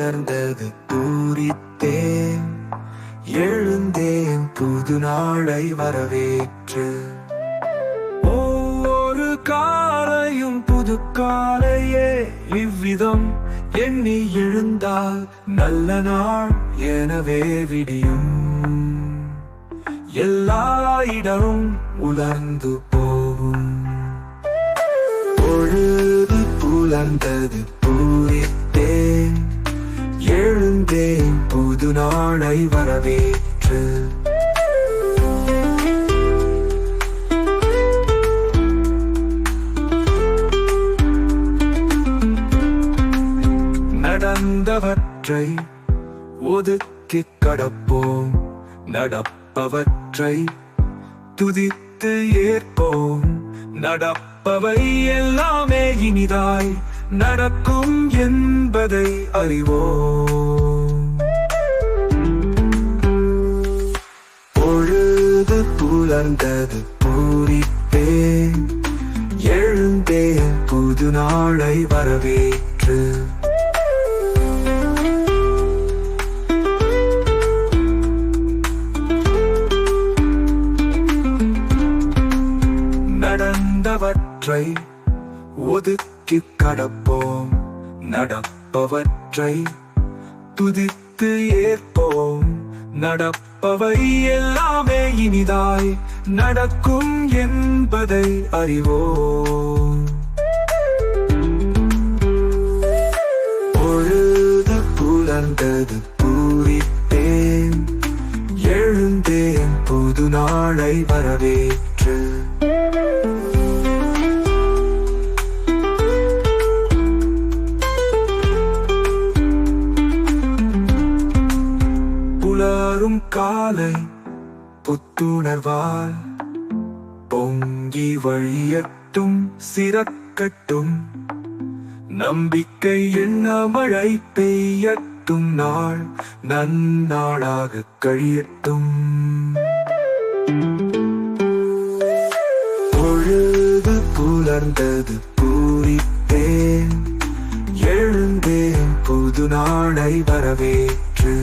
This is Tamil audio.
மலர்ந்தது பூரித்தேன். எழுந்தேன் புது நாளை வரவேற்று. ஒவ்வொரு காலையும் புது காலையே இவ்விதம் எண்ணி எழுந்தால் நல்ல நாள் எனவே விடியும். எல்லா இடமும் உலர்ந்து போகும். பொழுது புலர்ந்தது பூ நாளை வரவேற்று. நடந்தவற்றை ஒதுக்கி கடப்போம். நடப்பவற்றை துதித்து ஏற்போம். நடப்பவை எல்லாமே இனிதாய் நடக்கும் என்பதை அறிவோம். பொழுது புலர்ந்தது பூரிப்பேன். எழுந்தே புது நாளை வரவேற்று. நடந்தவற்றை ஒதுக்கி கடப்போம். நடப்பவற்றை துதித்து ஏற்போம். நடப்பவை எல்லாமே இனிதாய் நடக்கும் என்பதை அறிவோ பொழுது புலர்ந்தது பூரித்தேன் எழுந்தேன் புது நாளை வரவேற்று. உலரும் காலை புத்துணர்வால் பொங்கி வழியட்டும் சிறக்கட்டும். நம்பிக்கை என்ன மழை பெய்யட்டும் நாள் நன்னாளாக கழியட்டும். பொழுது புலர்ந்தது பூரித்தேன் எழுந்தேன் புது நாளை வரவேற்று.